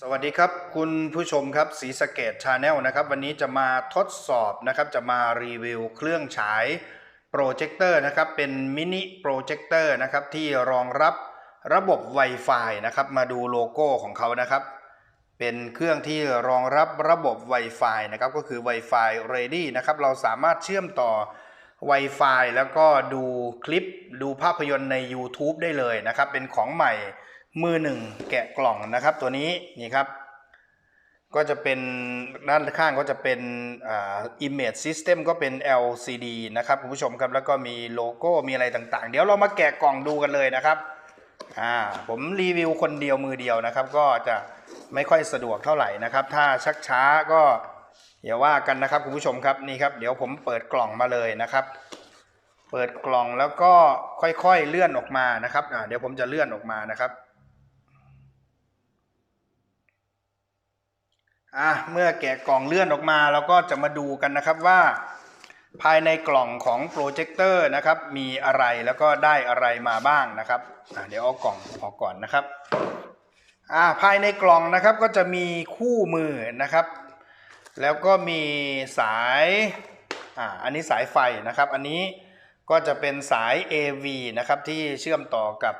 สวัสดีครับ คุณผู้ชมครับสีสเกตชาแนลนะครับ วันนี้จะมาทดสอบนะครับ จะมารีวิวเครื่องฉายโปรเจคเตอร์นะครับ เป็นมินิโปรเจคเตอร์นะครับ ที่รองรับระบบ Wi-Fi นะครับ มาดูโลโก้ของเขานะครับ เป็นเครื่องที่รองรับระบบ Wi-Fi นะครับ ก็คือ Wi-Fi ready นะครับ เราสามารถเชื่อมต่อ Wi-Fi แล้วก็ดูคลิปดูภาพยนตร์ใน YouTube ได้เลยนะครับ เป็นของใหม่ มือหนึ่งแกะกล่องนะครับ ตัวนี้นี่ครับ ก็จะเป็นด้านข้างก็จะเป็นอ่า image system ก็เป็น LCD นะครับคุณผู้ชมครับ แล้วก็มีโลโก้มีอะไรต่างๆ เดี๋ยวเรามาแกะกล่องดูกันเลยนะครับอ่าผมรีวิวคนเดียวมือเดียวนะครับ ก็จะไม่ค่อยสะดวกเท่าไหร่นะครับ ถ้าชักช้าก็อย่าว่ากันนะครับคุณผู้ชมครับนี่ครับ เดี๋ยวผมเปิดกล่องมาเลยนะครับ เปิดกล่องแล้วก็ค่อยๆเลื่อนออกมานะครับอ่าเดี๋ยวผมจะเลื่อนออกมานะครับ อะเมื่อแกะกล่องเลื่อนออกมาเราก็จะมาดูกันนะครับว่า ภายในกล่องของโปรเจคเตอร์นะครับมีอะไรแล้วก็ได้อะไรมาบ้างนะครับอะเดี๋ยวเอากล่องออกก่อนนะครับอะภายในกล่องนะครับก็จะมีคู่มือนะครับ แล้วก็มีสายอ่าอันนี้สายไฟนะครับ อันนี้ก็จะเป็นสาย AV นะครับที่เชื่อมต่อกับ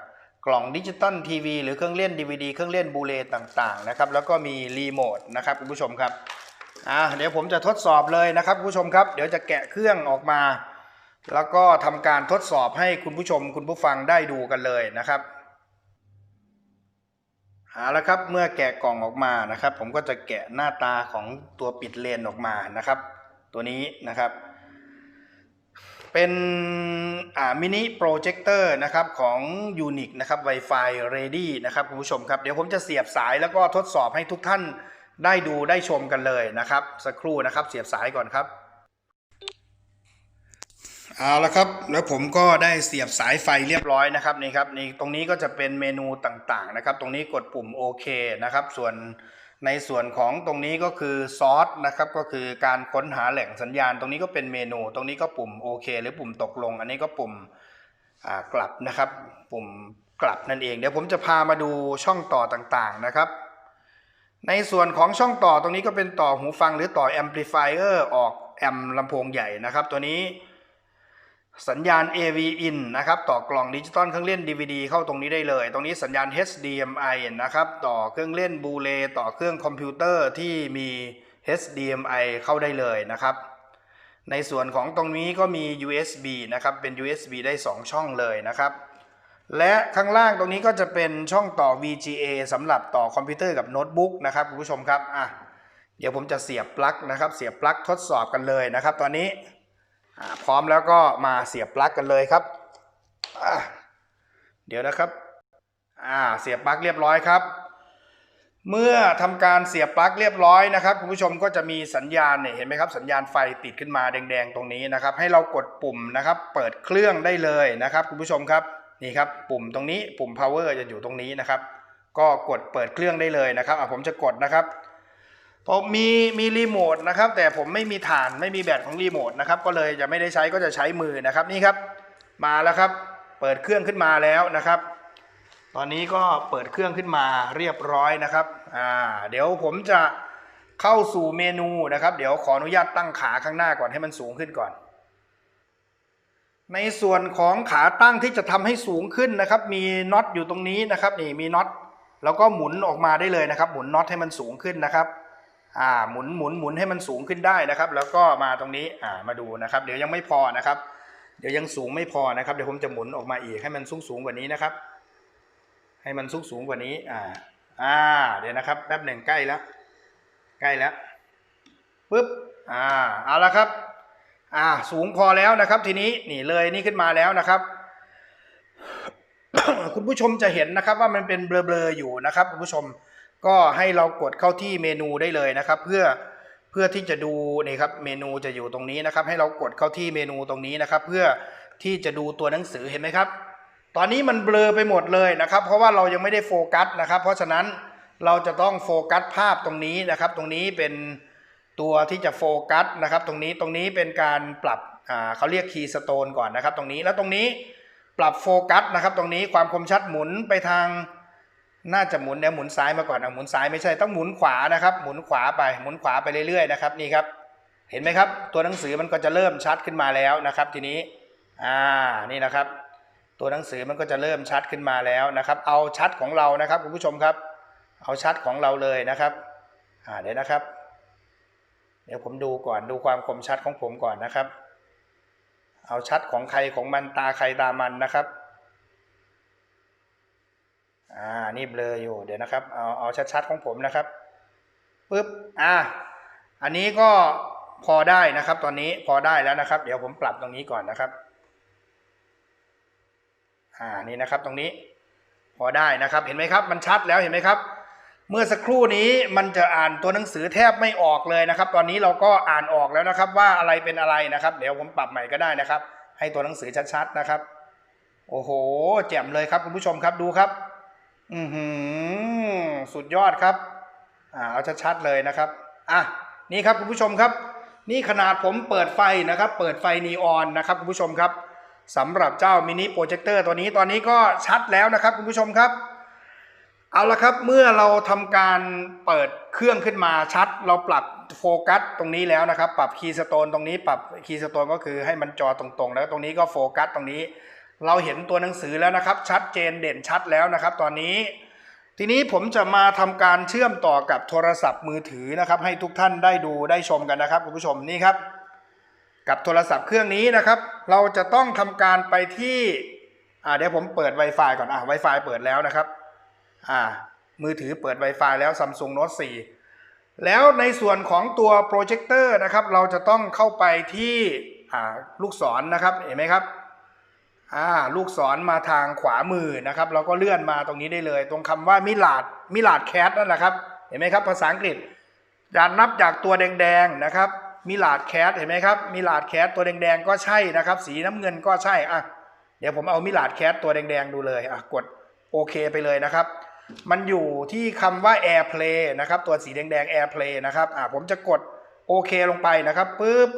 กล่องดิจิตอลทีวีหรือเครื่องเล่น DVD เครื่องเล่นบูเลต่างๆนะครับแล้วก็มีรีโมทนะครับคุณผู้ชมครับอ่าเดี๋ยวผมจะทดสอบเลยนะครับคุณผู้ชมครับ เดี๋ยวจะแกะเครื่องออกมา แล้วก็ทำการทดสอบให้คุณผู้ชมคุณผู้ฟังได้ดูกันเลยนะครับเอาละครับเมื่อแกะกล่องออกมานะครับ ผมก็จะแกะหน้าตาของตัวปิดเลนออกมานะครับ ตัวนี้นะครับ เป็นมินิโปรเจคเตอร์นะครับของ u n i q นะครับ Wi-Fi Ready นะครับคุณผู้ชมครับ เดี๋ยวผมจะเสียบสายแล้วก็ทดสอบให้ทุกท่านได้ดูได้ชมกันเลยนะครับ สักครู่นะครับเสียบสายก่อนครับเอาละครับ แล้วผมก็ได้เสียบสายไฟเรียบร้อยนะครับนี่ครับนี่ตรงนี้ก็จะเป็นเมนูต่างๆนะครับ ตรงนี้กดปุ่มโอเคนะครับ ส่วน ในส่วนของตรงนี้ก็คือซอสนะครับก็คือการค้นหาแหล่งสัญญาณ ตรงนี้ก็เป็นเมนู ตรงนี้ก็ปุ่มโอเคหรือปุ่มตกลง อันนี้ก็ปุ่มกลับนะครับ ปุ่มกลับนั่นเอง เดี๋ยวผมจะพามาดูช่องต่อต่างๆนะครับ ในส่วนของช่องต่อตรงนี้ก็เป็นต่อหูฟังหรือต่อแอมพลิฟายเออร์ออกแอมลำโพงใหญ่นะครับ ตัวนี้ สัญญาณ AV in นะครับต่อกล่องดิจิตอลเครื่องเล่น DVD เข้าตรงนี้ได้เลย ตรงนี้สัญญาณ HDMI นะครับต่อเครื่องเล่นบูเลต่อเครื่องคอมพิวเตอร์ที่มี HDMI เข้าได้เลยนะครับ ในส่วนของตรงนี้ก็มี USB นะครับเป็น USB ได้ 2 ช่องเลยนะครับ และข้างล่างตรงนี้ก็จะเป็นช่องต่อ VGA สำหรับต่อคอมพิวเตอร์กับโน้ตบุ๊กนะครับคุณผู้ชมครับอะเดี๋ยวผมจะเสียบปลั๊กนะครับ เสียบปลั๊กทดสอบกันเลยนะครับ ตอนนี้ พร้อมแล้วก็มาเสียบปลั๊กกันเลยครับ เดี๋ยวนะครับเสียบปลั๊กเรียบร้อยครับ เมื่อทำการเสียบปลั๊กเรียบร้อยนะครับคุณผู้ชมก็จะมีสัญญาณเนี่ยเห็นไหมครับ สัญญาณไฟติดขึ้นมาแดง ๆ ตรงนี้นะครับ ให้เรากดปุ่มนะครับ เปิดเครื่องได้เลยนะครับ คุณผู้ชมครับนี่ครับปุ่มตรงนี้ปุ่ม power จะอยู่ตรงนี้นะครับ ก็กดเปิดเครื่องได้เลยนะครับผมจะกดนะครับ ผมมีมีรีโมทนะครับ แต่ผมไม่มีฐานไม่มีแบตของรีโมทนะครับ ก็เลยจะไม่ได้ใช้ก็จะใช้มือนะครับนี่ครับ มาแล้วครับ เปิดเครื่องขึ้นมาแล้วนะครับ ตอนนี้ก็เปิดเครื่องขึ้นมาเรียบร้อยนะครับอ่าเดี๋ยวผมจะเข้าสู่เมนูนะครับ เดี๋ยวขออนุญาตตั้งขาข้างหน้าก่อนให้มันสูงขึ้นก่อน ในส่วนของขาตั้งที่จะทำให้สูงขึ้นนะครับ มีน็อตอยู่ตรงนี้นะครับ นี่มีน็อตแล้วก็หมุนออกมาได้เลยนะครับ หมุนน็อตให้มันสูงขึ้นนะครับ อ่าหมุนหมุนหมุนให้มันสูงขึ้นได้นะครับ แล้วก็มาตรงนี้อ่ามาดูนะครับ เดี๋ยวยังไม่พอนะครับ เดี๋ยวยังสูงไม่พอนะครับ เดี๋ยวผมจะหมุนออกมาอีกให้มันสูงสูงกว่านี้นะครับ ให้มันสูงสูงกว่านี้อ่าอ่าเดี๋ยวนะครับแป๊บหนึ่งใกล้แล้ว ใกล้แล้วปึ๊บอ่าเอาละครับอ่าสูงพอแล้วนะครับ ทีนี้นี่เลยนี่ขึ้นมาแล้วนะครับ คุณผู้ชมจะเห็นนะครับว่ามันเป็นเบลอๆอยู่นะครับคุณผู้ชม ก็ให้เรากดเข้าที่เมนูได้เลยนะครับ เพื่อเพื่อที่จะดูนี่ครับเมนูจะอยู่ตรงนี้นะครับ ให้เรากดเข้าที่เมนูตรงนี้นะครับ เพื่อที่จะดูตัวหนังสือเห็นไหมครับ ตอนนี้มันเบลอไปหมดเลยนะครับ เพราะว่าเรายังไม่ได้โฟกัสนะครับ เพราะฉะนั้นเราจะต้องโฟกัสภาพตรงนี้นะครับ ตรงนี้เป็นตัวที่จะโฟกัสนะครับ ตรงนี้ตรงนี้เป็นการปรับเขาเรียกคีย์สโตนก่อนนะครับ ตรงนี้แล้วตรงนี้ปรับโฟกัสนะครับ ตรงนี้ความคมชัดหมุนไปทาง น่าจะหมุนเดี๋ยวหมุนซ้ายมาก่อนเอาหมุนซ้ายไม่ใช่ต้องหมุนขวานะครับ หมุนขวาไปหมุนขวาไปเรื่อยๆนะครับนี่ครับ เห็นไหมครับ ตัวหนังสือมันก็จะเริ่มชัดขึ้นมาแล้วนะครับ ทีนี้อ่านี่นะครับ ตัวหนังสือมันก็จะเริ่มชัดขึ้นมาแล้วนะครับ เอาชัดของเรานะครับคุณผู้ชมครับ เอาชัดของเราเลยนะครับอ่าเดี๋ยวนะครับ เดี๋ยวผมดูก่อนดูความคมชัดของผมก่อนนะครับ เอาชัดของใครของมันตาใครตามันนะครับ อ่านี่เบลออยู่เดี๋ยวนะครับเอาเอาชัดๆของผมนะครับปึ๊บอ่าอันนี้ก็พอได้นะครับ ตอนนี้พอได้แล้วนะครับ เดี๋ยวผมปรับตรงนี้ก่อนนะครับอ่านี่นะครับตรงนี้พอได้นะครับ เห็นไหมครับ มันชัดแล้วเห็นไหมครับ เมื่อสักครู่นี้มันจะอ่านตัวหนังสือแทบไม่ออกเลยนะครับ ตอนนี้เราก็อ่านออกแล้วนะครับ ว่าอะไรเป็นอะไรนะครับ เดี๋ยวผมปรับใหม่ก็ได้นะครับ ให้ตัวหนังสือชัดๆนะครับ โอ้โหแจ่มเลยครับคุณผู้ชมครับดูครับ อือหือสุดยอดครับ อ่าเอาชัดๆเลยนะครับ อะนี่ครับคุณผู้ชมครับ นี่ขนาดผมเปิดไฟนะครับ เปิดไฟนีออนนะครับคุณผู้ชมครับสำหรับเจ้ามินิโปรเจคเตอร์ตัวนี้ตอนนี้ก็ชัดแล้วนะครับคุณผู้ชมครับ เอาละครับเมื่อเราทำการเปิดเครื่องขึ้นมาชัด เราปรับโฟกัสตรงนี้แล้วนะครับ ปรับคีย์สโตนตรงนี้ปรับคีย์สโตนก็คือให้มันจอตรงๆ แล้วตรงนี้ก็โฟกัสตรงนี้ เราเห็นตัวหนังสือแล้วนะครับ ชัดเจนเด่นชัดแล้วนะครับ ตอนนี้ ทีนี้ผมจะมาทำการเชื่อมต่อกับโทรศัพท์มือถือนะครับ ให้ทุกท่านได้ดูได้ชมกันนะครับคุณผู้ชมนี่ครับ กับโทรศัพท์เครื่องนี้นะครับ เราจะต้องทำการไปที่อ่าเดี๋ยวผมเปิด Wi-Fi ก่อนอ่า Wi-Fi เปิดแล้วนะครับอ่ามือถือเปิด Wi-Fi แล้ว Samsung Note 4 แล้วในส่วนของตัวโปรเจคเตอร์นะครับ เราจะต้องเข้าไปที่อ่าลูกศรนนะครับ เห็นไหมครับ อ่าลูกศรมาทางขวามือนะครับเราก็เลื่อนมาตรงนี้ได้เลย ตรงคำว่ามิลาดมิลาดแคทนั่นแหละครับ เห็นไหมครับภาษาอังกฤษจะนับจากตัวแดงๆนะครับมิลาดแคทเห็นไหมครับมิลาดแคทตัวแดงๆก็ใช่นะครับ สีน้ำเงินก็ใช่อะเดี๋ยวผมเอามิลาดแคทตัวแดงๆดูเลยอะกดโอเคไปเลยนะครับ มันอยู่ที่คำว่า AirPlay นะครับ ตัวสีแดงๆ AirPlay นะครับอะผมจะกดโอเคลงไปนะครับปุ๊บ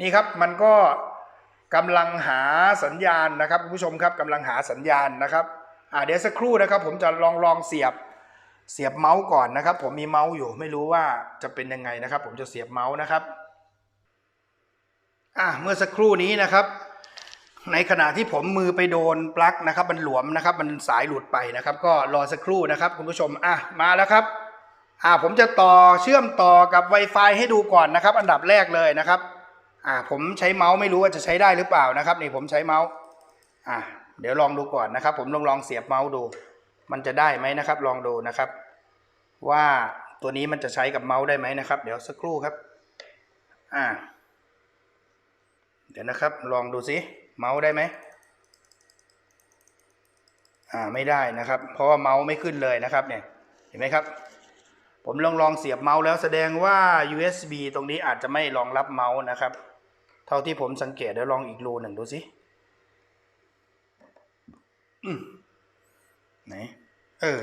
นี่ครับมันก็ กำลังหาสัญญาณนะครับคุณผู้ชมครับกำลังหาสัญญาณนะครับอ่าเดี๋ยวสักครู่นะครับ ผมจะลองลองเสียบเสียบเมาส์ก่อนนะครับ ผมมีเมาส์อยู่ไม่รู้ว่าจะเป็นยังไงนะครับ ผมจะเสียบเมาส์นะครับอ่าเมื่อสักครู่นี้นะครับ ในขณะที่ผมมือไปโดนปลั๊กนะครับ มันหลวมนะครับ มันสายหลุดไปนะครับ ก็รอสักครู่นะครับ คุณผู้ชมอะมาแล้วครับอ่าผมจะต่อเชื่อมต่อกับ Wi-Fi ให้ดูก่อนนะครับ อันดับแรกเลยนะครับ อ่าผมใช้เมาส์ไม่รู้ว่าจะใช้ได้หรือเปล่านะครับนี่ผมใช้เมาส์อ่าเดี๋ยวลองดูก่อนนะครับ ผมลองลองเสียบเมาส์ดู มันจะได้ไหมนะครับ ลองดูนะครับ ว่าตัวนี้มันจะใช้กับเมาส์ได้ไหมนะครับ เดี๋ยวสักครู่ครับอ่าเดี๋ยวนะครับ ลองดูสิเมาส์ได้ไหมอ่าไม่ได้นะครับ เพราะว่าเมาส์ไม่ขึ้นเลยนะครับเนี่ยเห็นไหมครับ ผมลองลองเสียบเมาส์แล้วแสดงว่า USB ตรงนี้อาจจะไม่รองรับเมาส์นะครับ เท่าที่ผมสังเกตเดี๋ยวลองอีกรูหนึ่งดูสิไหนเออ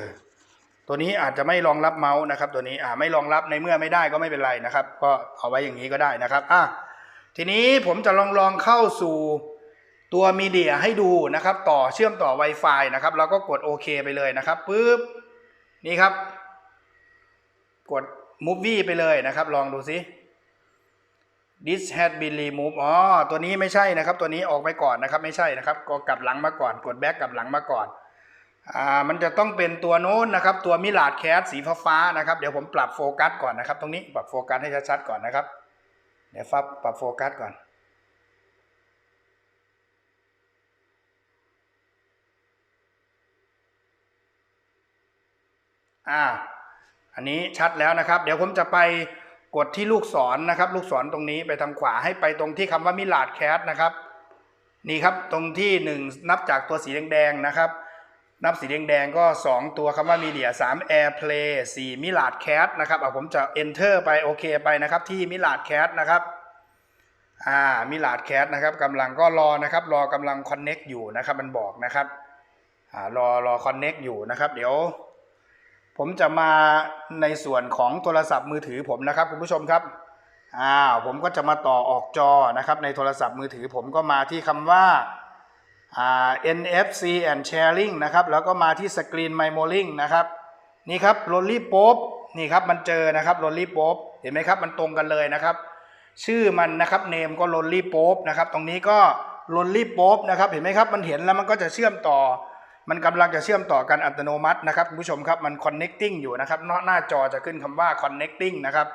ตัวนี้อาจจะไม่รองรับเมาส์นะครับ ตัวนี้อ่าไม่รองรับในเมื่อไม่ได้ก็ไม่เป็นไรนะครับ ก็เอาไว้อย่างนี้ก็ได้นะครับ อะทีนี้ผมจะลองลองเข้าสู่ตัวมีเดียให้ดูนะครับ ต่อเชื่อมต่อ Wi-Fi นะครับแล้วก็กดโอเคไปเลยนะครับปุ๊บนี่ครับ กด movie ไปเลยนะครับ ลองดูสิ this has been removed อ๋อ ตัวนี้ไม่ใช่นะครับ ตัวนี้ออกไปก่อนนะครับ ไม่ใช่นะครับ ก็กลับหลังมาก่อน กด back กลับหลังมาก่อน อ่า มันจะต้องเป็นตัวโน้นนะครับ ตัวมิลาดแคสสีฟ้าๆนะครับ เดี๋ยวผมปรับโฟกัสก่อนนะครับ ตรงนี้ปรับโฟกัสให้ชัดๆก่อนนะครับ เดี๋ยวฟับปรับโฟกัสก่อน อ่า อันนี้ชัดแล้วนะครับ เดี๋ยวผมจะไป กดที่ลูกศรนะครับ ลูกศรตรงนี้ไปทางขวาให้ไปตรงที่คำว่ามิลาดแคสนะครับ นี่ครับตรงที่หนึ่งนับจากตัวสีแดงๆนะครับ นับสีแดงๆก็ 2 ตัวคำว่ามีเดีย3 Airplay 4มิลาดแคสนะครับเอาผมจะ Enter ไปโอเคไปนะครับ ที่มิลาดแคสนะครับอ่ามิลาดแคสนะครับกำลังก็รอนะครับ รอกำลัง Connect อยู่นะครับ มันบอกนะครับอ่ารอรอ Connect อยู่นะครับ เดี๋ยว ผมจะมาในส่วนของโทรศัพท์มือถือผมนะครับคุณผู้ชมครับอ้าวผมก็จะมาต่อออกจอนะครับในโทรศัพท์มือถือผมก็มาที่คำว่าอ่า NFC and sharing นะครับแล้วก็มาที่ screen memory นะครับนี่ครับ Rolly Pop นี่ครับมันเจอนะครับ Rolly Pop เห็นไหมครับมันตรงกันเลยนะครับ ชื่อมันนะครับเนมก็ Rolly Pop นะครับตรงนี้ก็ Rolly Pop นะครับเห็นไหมครับมันเห็นแล้วมันก็จะเชื่อมต่อ มันกำลังจะเชื่อมต่อกันอัตโนมัตินะครับคุณผู้ชมครับมัน connecting อยู่นะครับหน้าหน้าจอจะขึ้นคำว่า connecting นะครับ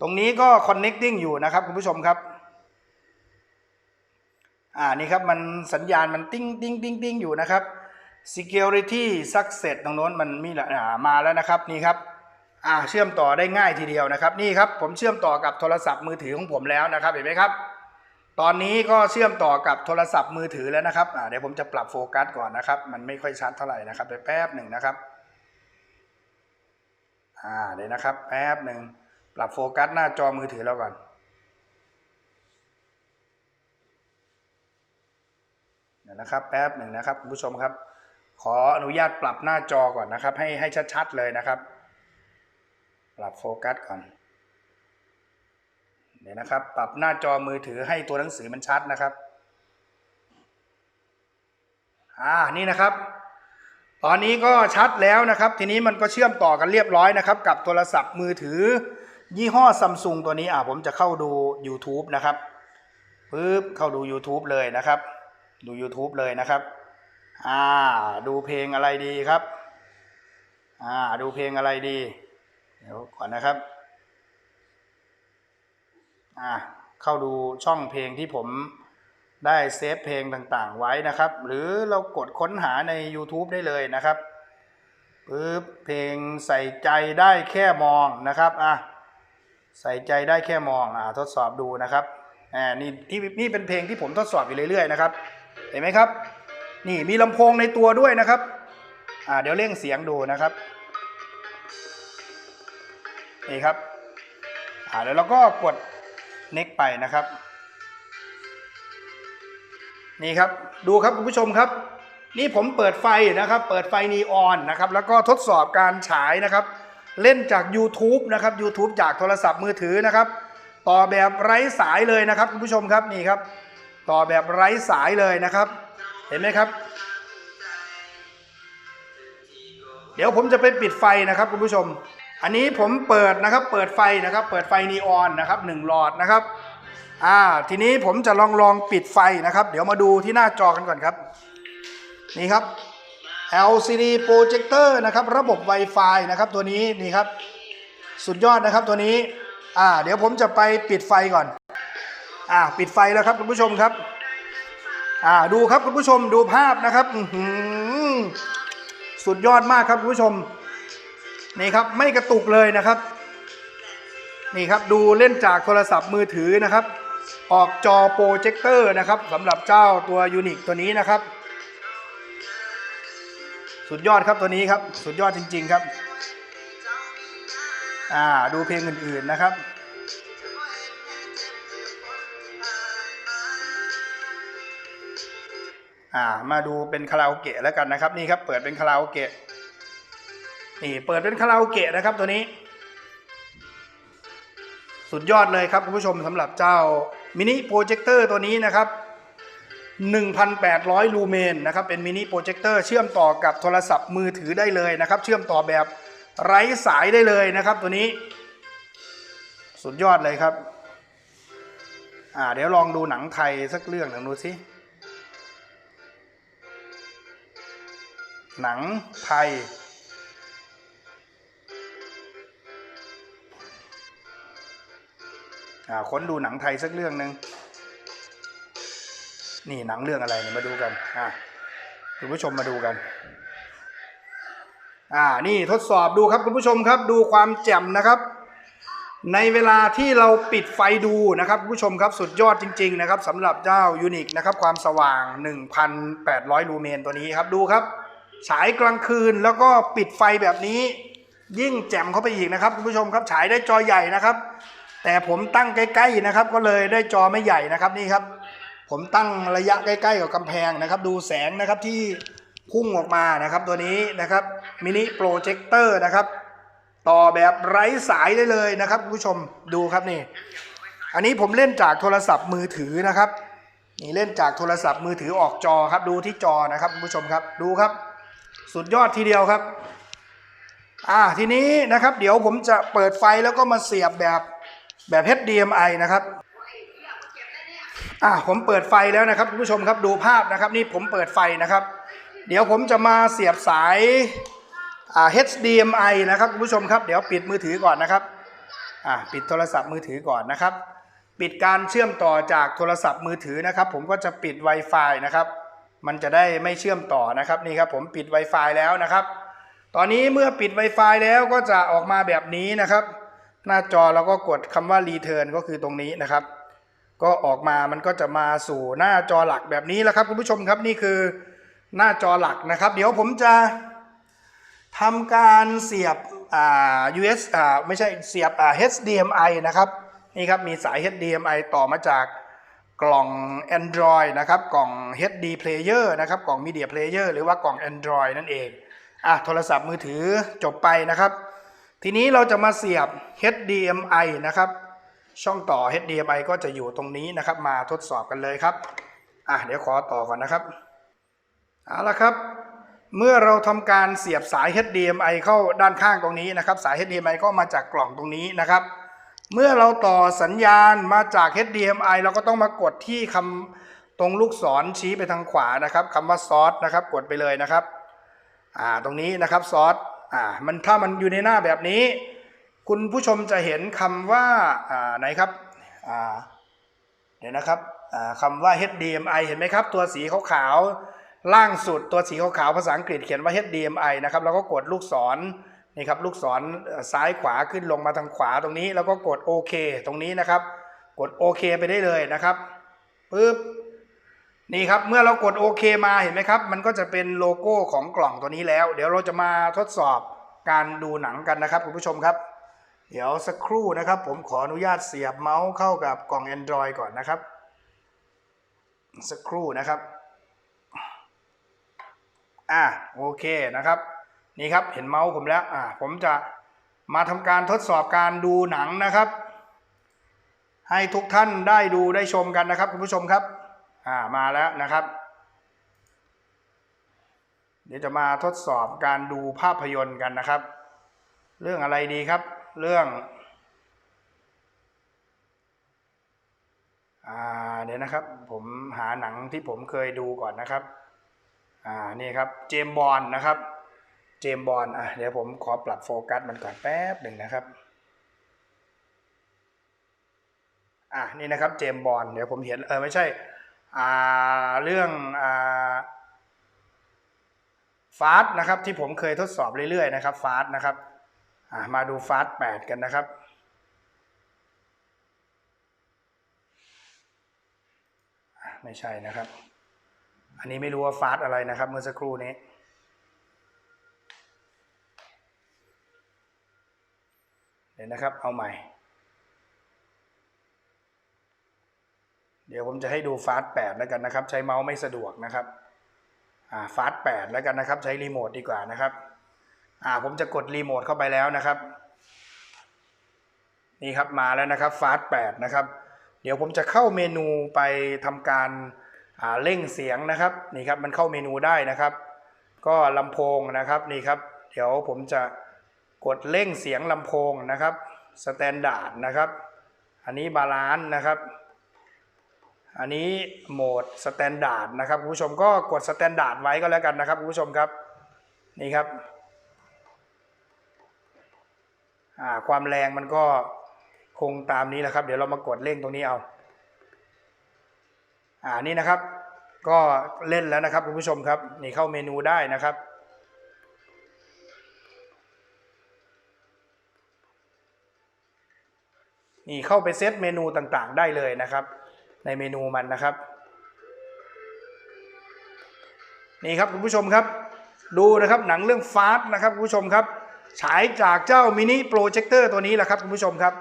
ตรงนี้ก็ connecting อยู่นะครับคุณผู้ชมครับอ่านี่ครับมันสัญญาณมันติ้งติ้งติ้งติ้งอยู่นะครับ security success ตรงโน้นมันมีละอ่ามาแล้วนะครับนี่ครับอ่าเชื่อมต่อได้ง่ายทีเดียวนะครับ นี่ครับผมเชื่อมต่อกับโทรศัพท์มือถือของผมแล้วนะครับเห็นไหมครับ ตอนนี้ก็เชื่อมต่อกับโทรศัพท์มือถือแล้วนะครับเดี๋ยวผมจะปรับโฟกัสก่อนนะครับ มันไม่ค่อยชัดเท่าไหร่นะครับเดี๋ยวแป๊บหนึ่งนะครับอ่าเดี๋ยวนะครับแป๊บหนึ่งปรับโฟกัสหน้าจอมือถือแล้วก่อนเดี๋ยวนะครับแป๊บหนึ่งนะครับคุณผู้ชมครับ ขออนุญาตปรับหน้าจอก่อนนะครับ ให้ให้ชัดๆเลยนะครับ ปรับโฟกัสก่อน เดี๋ยนะครับ ปรับหน้าจอมือถือให้ตัวหนังสือมันชัดนะครับอ่านี่นะครับ ตอนนี้ก็ชัดแล้วนะครับ ทีนี้มันก็เชื่อมต่อกันเรียบร้อยนะครับ กับโทรศัพท์มือถือ ยี่ห้อซัมซุงตัวนี้อ่าผมจะเข้าดู YouTube นะครับปึ๊บเข้าดู YouTube เลยนะครับ ดู YouTube เลยนะครับอ่าดูเพลงอะไรดีครับอ่าดูเพลงอะไรดี เดี๋ยวก่อนนะครับ อ่าเข้าดูช่องเพลงที่ผมได้เซฟเพลงต่างๆไว้นะครับ หรือเรากดค้นหาใน YouTube ได้เลยนะครับปึ๊บเพลงใส่ใจได้แค่มองนะครับอะใส่ใจได้แค่มองอ่าทดสอบดูนะครับอ่านี่ที่นี่เป็นเพลงที่ผมทดสอบอยู่เรื่อยๆนะครับเห็นไหมครับ นี่มีลำโพงในตัวด้วยนะครับอ่าเดี๋ยวเร่งเสียงดูนะครับนี่ครับอ่าเดี๋ยวเราก็กด next ไปนะครับ นี่ครับดูครับคุณผู้ชมครับ นี่ผมเปิดไฟนะครับ เปิดไฟนีออนนะครับ แล้วก็ทดสอบการฉายนะครับ เล่นจาก YouTube นะครับ YouTube จากโทรศัพท์มือถือนะครับ ต่อแบบไร้สายเลยนะครับคุณผู้ชมครับนี่ครับ ต่อแบบไร้สายเลยนะครับ เห็นไหมครับ เดี๋ยวผมจะไปปิดไฟนะครับคุณผู้ชม อันนี้ผมเปิดนะครับเปิดไฟนะครับเปิดไฟนีออนนะครับหนึ่งหลอดนะครับอ่าทีนี้ผมจะลองลองปิดไฟนะครับ เดี๋ยวมาดูที่หน้าจอกันก่อนครับ นี่ครับ LCD projector นะครับระบบ Wi-Fi นะครับตัวนี้นี่ครับ สุดยอดนะครับตัวนี้อ่าเดี๋ยวผมจะไปปิดไฟก่อนอ่าปิดไฟแล้วครับคุณผู้ชมครับอ่าดูครับคุณผู้ชมดูภาพนะครับหือสุดยอดมากครับคุณผู้ชม นี่ครับไม่กระตุกเลยนะครับ นี่ครับดูเล่นจากโทรศัพท์มือถือนะครับ ออกจอโปรเจคเตอร์นะครับสำหรับเจ้าตัวยูนิคตัวนี้นะครับ สุดยอดครับตัวนี้ครับ สุดยอดจริง ๆครับ อ่าดูเพลงอื่นๆนะครับอ่ามาดูเป็นคาราโอเกะแล้วกันนะครับ นี่ครับเปิดเป็นคาราโอเกะ นี่เปิดเป็นคาราโอเกะนะครับตัวนี้ สุดยอดเลยครับคุณผู้ชมสำหรับเจ้ามินิโปรเจคเตอร์ตัวนี้นะครับ 1,800 ลูเมนนะครับ เป็นมินิโปรเจคเตอร์เชื่อมต่อกับโทรศัพท์มือถือได้เลยนะครับ เชื่อมต่อแบบไร้สายได้เลยนะครับ ตัวนี้ สุดยอดเลยครับอ่าเดี๋ยวลองดูหนังไทยสักเรื่องหนึ่งดูสิหนังไทย ค้นดูหนังไทยสักเรื่องหนึ่งนี่หนังเรื่องอะไรเนี่ยมาดูกันอ่าคุณผู้ชมมาดูกันอ่านี่ทดสอบดูครับคุณผู้ชมครับดูความแจ่มนะครับ ในเวลาที่เราปิดไฟดูนะครับคุณผู้ชมครับสุดยอดจริง ๆ นะครับสำหรับเจ้ายูนิคนะครับความสว่าง 1,800 ลูเมนตัวนี้ครับดูครับ ฉายกลางคืนแล้วก็ปิดไฟแบบนี้ ยิ่งแจ่มเข้าไปอีกนะครับคุณผู้ชมครับฉายได้จอใหญ่นะครับ แต่ผมตั้งใกล้ๆนะครับ ก็เลยได้จอไม่ใหญ่นะครับนี่ครับ ผมตั้งระยะใกล้ๆกับกำแพงนะครับ ดูแสงนะครับที่พุ่งออกมานะครับตัวนี้นะครับมินิโปรเจคเตอร์นะครับ ต่อแบบไร้สายได้เลยนะครับคุณผู้ชมดูครับนี่ อันนี้ผมเล่นจากโทรศัพท์มือถือนะครับนี่เล่นจากโทรศัพท์มือถือออกจอครับดูที่จอนะครับคุณผู้ชมครับดูครับ สุดยอดทีเดียวครับ อ่าทีนี้นะครับ เดี๋ยวผมจะเปิดไฟแล้วก็มาเสียบแบบ แบบ HDMI นะครับอ่าผมเปิดไฟแล้วนะครับคุณผู้ชมครับดูภาพนะครับนี่ผมเปิดไฟนะครับ เดี๋ยวผมจะมาเสียบสายอ่า HDMI นะครับคุณผู้ชมครับ เดี๋ยวปิดมือถือก่อนนะครับอ่าปิดโทรศัพท์มือถือก่อนนะครับ ปิดการเชื่อมต่อจากโทรศัพท์มือถือนะครับ ผมก็จะปิด Wi-Fi นะครับ มันจะได้ไม่เชื่อมต่อนะครับนี่ครับผมปิด Wi-Fi แล้วนะครับ ตอนนี้เมื่อปิด Wi-Fi แล้วก็จะออกมาแบบนี้นะครับ หน้าจอเราก็กดคำว่า Return ก็คือตรงนี้นะครับ ก็ออกมามันก็จะมาสู่หน้าจอหลักแบบนี้แล้วครับคุณผู้ชมครับนี่คือหน้าจอหลักนะครับ เดี๋ยวผมจะทำการเสียบอ่า US อ่าไม่ใช่เสียบอ่า HDMI นะครับนี่ครับมีสาย HDMI ต่อมาจากกล่อง Android นะครับ กล่อง HD Player นะครับ กล่อง Media Player หรือว่ากล่อง Android นั่นเองอะโทรศัพท์มือถือจบไปนะครับ ทีนี้เราจะมาเสียบ HDMI นะครับ ช่องต่อ HDMI ก็จะอยู่ตรงนี้นะครับ มาทดสอบกันเลยครับ อะเดี๋ยวขอต่อก่อนนะครับเอาละครับ เมื่อเราทำการเสียบสาย HDMI เข้าด้านข้างตรงนี้นะครับ สาย HDMI ก็มาจากกล่องตรงนี้นะครับ เมื่อเราต่อสัญญาณมาจาก HDMI เราก็ต้องมากดที่คำตรงลูกศรชี้ไปทางขวานะครับคำว่าซอสนะครับ กดไปเลยนะครับ อ่าตรงนี้นะครับซอส อ่ามันถ้ามันอยู่ในหน้าแบบนี้ คุณผู้ชมจะเห็นคำว่าอ่าไหนครับอ่าเดี๋ยวนะครับอ่าคำว่า HDMI เห็นไหมครับ ตัวสีขาวๆล่างสุดตัวสีขาวๆภาษาอังกฤษเขียนว่า HDMI นะครับแล้วก็กดลูกศรนี่ครับลูกศรซ้ายขวาขึ้นลงมาทางขวาตรงนี้ แล้วก็กดโอเคตรงนี้นะครับ กดโอเคไปได้เลยนะครับปึ๊บ นี่ครับเมื่อเรากดโอเคมาเห็นไหมครับ มันก็จะเป็นโลโก้ของกล่องตัวนี้แล้ว เดี๋ยวเราจะมาทดสอบการดูหนังกันนะครับคุณผู้ชมครับ เดี๋ยวสักครู่นะครับ ผมขออนุญาตเสียบเมาส์เข้ากับกล่อง Android ก่อนนะครับ สักครู่นะครับอะโอเคนะครับ นี่ครับเห็นเมาส์ผมแล้วอะผมจะมาทำการทดสอบการดูหนังนะครับ ให้ทุกท่านได้ดูได้ชมกันนะครับคุณผู้ชมครับ อ่ามาแล้วนะครับ เดี๋ยวจะมาทดสอบการดูภาพยนตร์กันนะครับ เรื่องอะไรดีครับ เรื่องอ่าเดี๋ยวนะครับ ผมหาหนังที่ผมเคยดูก่อนนะครับอ่านี่ครับเจมบอลนะครับ เจมบอลอะเดี๋ยวผมขอปรับโฟกัสมันก่อนแป๊บหนึ่งนะครับอะนี่นะครับเจมบอลเดี๋ยวผมเห็นเออไม่ใช่ เรื่องอ่าฟาสนะครับที่ผมเคยทดสอบเรื่อยๆนะครับฟาสนะครับมาดูฟาสแปดกันนะครับไม่ใช่นะครับ อันนี้ไม่รู้ว่าฟาสอะไรนะครับ เมื่อสักครู่นี้เดี๋ยวนะครับเอาใหม่ เดี๋ยวผมจะให้ดูฟาสแปดแล้วกันนะครับ ใช้เมาส์ไม่สะดวกนะครับอ่าฟาสแปดแล้วกันนะครับ ใช้รีโมทดีกว่านะครับอ่าผมจะกดรีโมทเข้าไปแล้วนะครับ นี่ครับมาแล้วนะครับฟาสแปดนะครับ เดี๋ยวผมจะเข้าเมนูไปทำการอ่าเร่งเสียงนะครับนี่ครับมันเข้าเมนูได้นะครับ ก็ลำโพงนะครับนี่ครับ เดี๋ยวผมจะกดเร่งเสียงลำโพงนะครับสแตนดาร์ดนะครับ อันนี้บาลานซ์นะครับ อันนี้โหมดสแตนดาร์ดนะครับคุณผู้ชมก็กดสแตนดาร์ดไว้ก็แล้วกันนะครับคุณผู้ชมครับนี่ครับความแรงมันก็คงตามนี้แหละครับ เดี๋ยวเรามากดเร่งตรงนี้เอาอ่านี่นะครับ ก็เล่นแล้วนะครับคุณผู้ชมครับนี่เข้าเมนูได้นะครับนี่เข้าไปเซตเมนูต่างๆ ได้เลยนะครับ ในเมนูมันนะครับ นี่ครับคุณผู้ชมครับ ดูนะครับหนังเรื่องฟาสนะครับคุณผู้ชมครับ ฉายจากเจ้ามินิโปรเจคเตอร์ตัวนี้แหละครับคุณผู้ชมครับ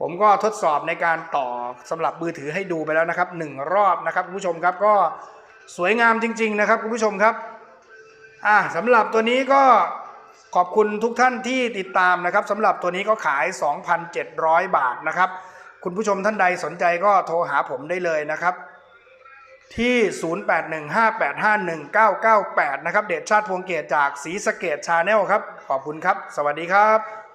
ผมก็ทดสอบในการต่อสำหรับมือถือให้ดูไปแล้วนะครับหนึ่งรอบนะครับคุณผู้ชมครับก็สวยงามจริง ๆ นะครับคุณผู้ชมครับอ่าสำหรับตัวนี้ก็ขอบคุณทุกท่านที่ติดตามนะครับสำหรับตัวนี้ก็ขาย 2,700 บาทนะครับ คุณผู้ชมท่านใดสนใจก็โทรหาผมได้เลยนะครับ ที่ 0815851998 นะครับ เดชชาติพวงเกียรติจากศรีสะเกดชาแนลครับ ขอบคุณครับ สวัสดีครับ